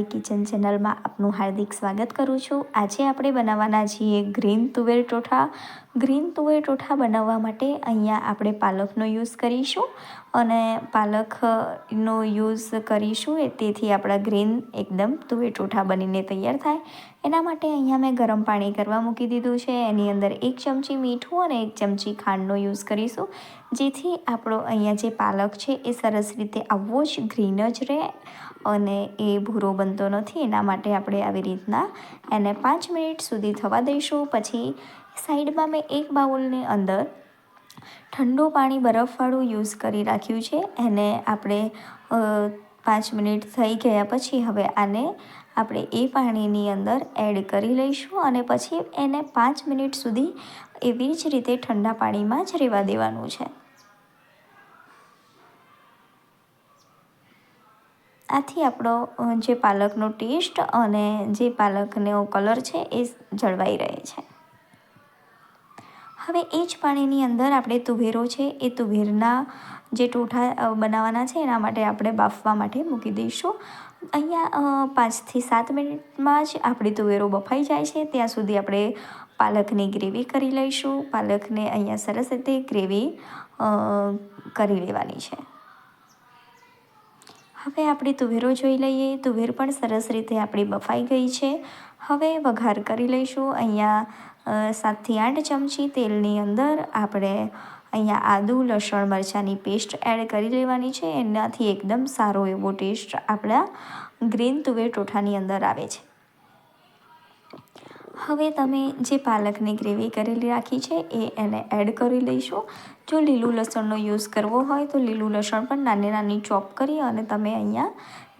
Kitchen ચેનલમાં આપનું હાર્દિક સ્વાગત કરું છું. આજે આપણે બનાવવાના છીએ ગ્રીન તુવેર ટોઠા. ગ્રીન તુવેર ટોઠા બનાવવા માટે અહીંયા આપણે પાલકનો યુઝ કરીશું અને પાલકનો યુઝ કરીશું તેથી આપણા ગ્રીન એકદમ તુવેર ટોઠા બનીને તૈયાર થાય. એના માટે અહીંયા મેં ગરમ પાણી કરવા મૂકી દીધું છે. એની અંદર એક ચમચી મીઠું અને એક ચમચી ખાંડનો યુઝ કરીશું. જેથી આપણો અહીંયા જે પાલક છે એ સરસ રીતે આવવો જ ગ્રીન જ રહે. અને એ ભૂરો બનતો નથી, એના માટે આપણે આવી રીતના એને પાંચ મિનિટ સુધી થવા દઈશું. પછી સાઈડમાં મેં એક બાઉલની અંદર ઠંડુ પાણી બરફવાળું યુઝ કરી રાખ્યું છે. એને આપણે પાંચ મિનિટ થઈ ગયા પછી હવે આને આપણે એ પાણીની અંદર એડ કરી લઈશું અને પછી એને પાંચ મિનિટ સુધી એવી જ રીતે ઠંડા પાણીમાં જ રહેવા દેવાનું છે. આથી આપણો જે પાલકનો ટેસ્ટ અને જે પાલકનો કલર છે એ જળવાઈ રહે છે. હવે એ જ પાણીની અંદર આપણે તુવેરો છે એ તુવેરના જે ટોઠા બનાવવાના છે એના માટે આપણે બાફવા માટે મૂકી દઈશું. અહીંયા પાંચથી સાત મિનિટમાં જ આપણી તુવેરો બફાઈ જાય છે. ત્યાં સુધી આપણે પાલકની ગ્રેવી કરી લઈશું. પાલકને અહીંયા સરસ રીતે ગ્રેવી કરી લેવાની છે. હવે આપણે તુવેરો જોઈ લઈએ. તુવેર પણ સરસ રીતે આપણી બફાઈ ગઈ છે. હવે વઘાર કરી લઈશું. અહીંયા સાતથી આઠ ચમચી તેલની અંદર આપણે અહીંયા આદુ, લસણ, મરચાંની પેસ્ટ એડ કરી લેવાની છે. એનાથી એકદમ સારો એવો ટેસ્ટ આપણા ગ્રીન તુવેર ટોઠાની અંદર આવે છે. હવે તમે જે પાલકની ગ્રેવી કરેલી રાખી છે, એ એને એડ કરી લઈશું. જો લીલું લસણનો યુઝ કરવો હોય, તો લીલું લસણ પણ નાની નાની ચોપ કરી અને તમે અહીંયા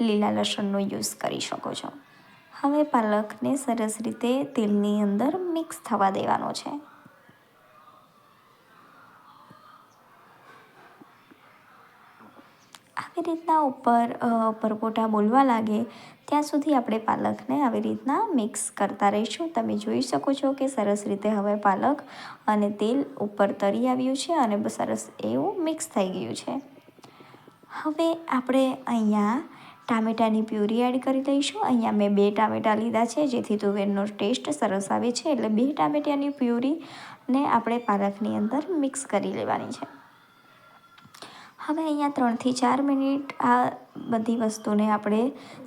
લીલા લસણનો યુઝ કરી શકો છો. હવે પાલકને સરસ રીતે તેલની અંદર મિક્સ થવા દેવાનો છે. આવી રીતના ઉપર પરપોટા બોલવા લાગે, ત્યાં સુધી આપણે પાલકને આવી રીતના મિક્સ કરતા રહીશું. તમે જોઈ શકો છો કે સરસ રીતે હવે પાલક અને તેલ ઉપર તરી આવ્યું છે અને સરસ એવું મિક્સ થઈ ગયું છે. હવે આપણે અહીંયા ટામેટાની પ્યુરી એડ કરી દઈશું. અહીંયા મેં બે ટામેટા લીધા છે, જેથી તુવેરનો ટેસ્ટ સરસ આવે છે. એટલે બે ટામેટાની પ્યુરીને આપણે પાલકની અંદર મિક્સ કરી લેવાની છે. હવે અહીંયા ત્રણથી ચાર મિનિટ આ બધી વસ્તુને આપણે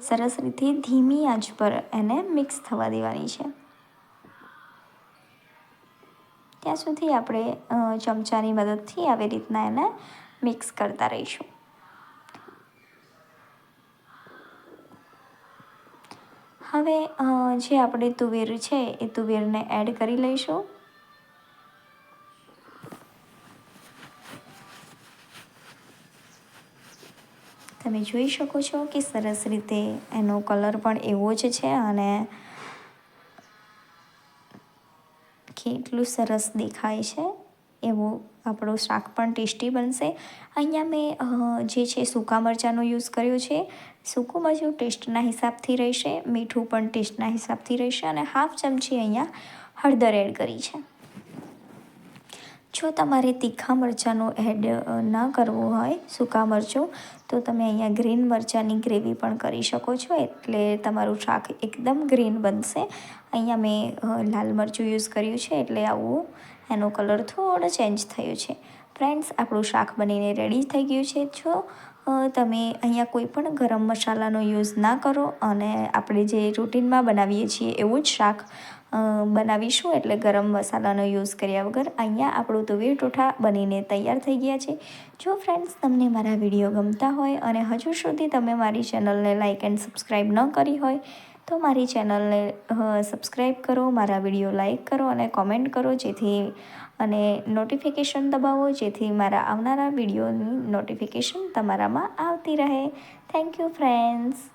સરસ રીતે ધીમી આંચ પર એને મિક્સ થવા દેવાની છે. ત્યાં સુધી આપણે ચમચાની મદદથી આવી રીતના એને મિક્સ કરતા રહીશું. હવે જે આપણે તુવેર છે, એ તુવેરને એડ કરી લઈશું. તમે જોઈ શકો છો કે સરસ રીતે એનો કલર પણ એવો જ છે અને કેટલું સરસ દેખાય છે. એવું આપણું શાક પણ ટેસ્ટી બનશે. અહીંયા મેં જે છે સૂકા મરચાંનો યુઝ કર્યો છે. સૂકું મરચું ટેસ્ટના હિસાબથી રહેશે, મીઠું પણ ટેસ્ટના હિસાબથી રહેશે અને હાફ ચમચી અહીંયા હળદર એડ કરી છે. જો તમારે તીખા મરચાંનો એડ ન કરવું હોય, સૂકા મરચું, તો તમે અહીંયા ગ્રીન મરચાંની ગ્રેવી પણ કરી શકો છો. એટલે તમારું શાક એકદમ ગ્રીન બનશે. અહીંયા મેં લાલ મરચું યુઝ કર્યું છે, એટલે આવું, એનો કલર થોડો ચેન્જ થયો છે. ફ્રેન્ડ્સ, આપણું શાક બનીને રેડી થઈ ગયું છે. જો તમે અહીંયા કોઈ પણ ગરમ મસાલાનો યુઝ ના કરો અને આપણે જે રૂટિનમાં બનાવીએ છીએ એવું જ શાક બનાવીશું એટલે ગરમ મસાલાનો યુઝ કર્યા વગર અહીંયા આપણું તુવેર ટોઠા બનીને તૈયાર થઈ ગયા છે. જો ફ્રેન્ડ્સ તમને મારા વીડિયો ગમતા હોય અને હજુ સુધી તમે મારી ચેનલને લાઇક એન્ડ સબસ્ક્રાઈબ ન કરી હોય તો મારી ચેનલને સબસ્ક્રાઈબ કરો, મારા વીડિયો લાઇક કરો અને કોમેન્ટ કરો જેથી, અને નોટિફિકેશન દબાવો જેથી મારા આવનારા વિડીયોની નોટિફિકેશન તમારામાં આવતી રહે. Thank you friends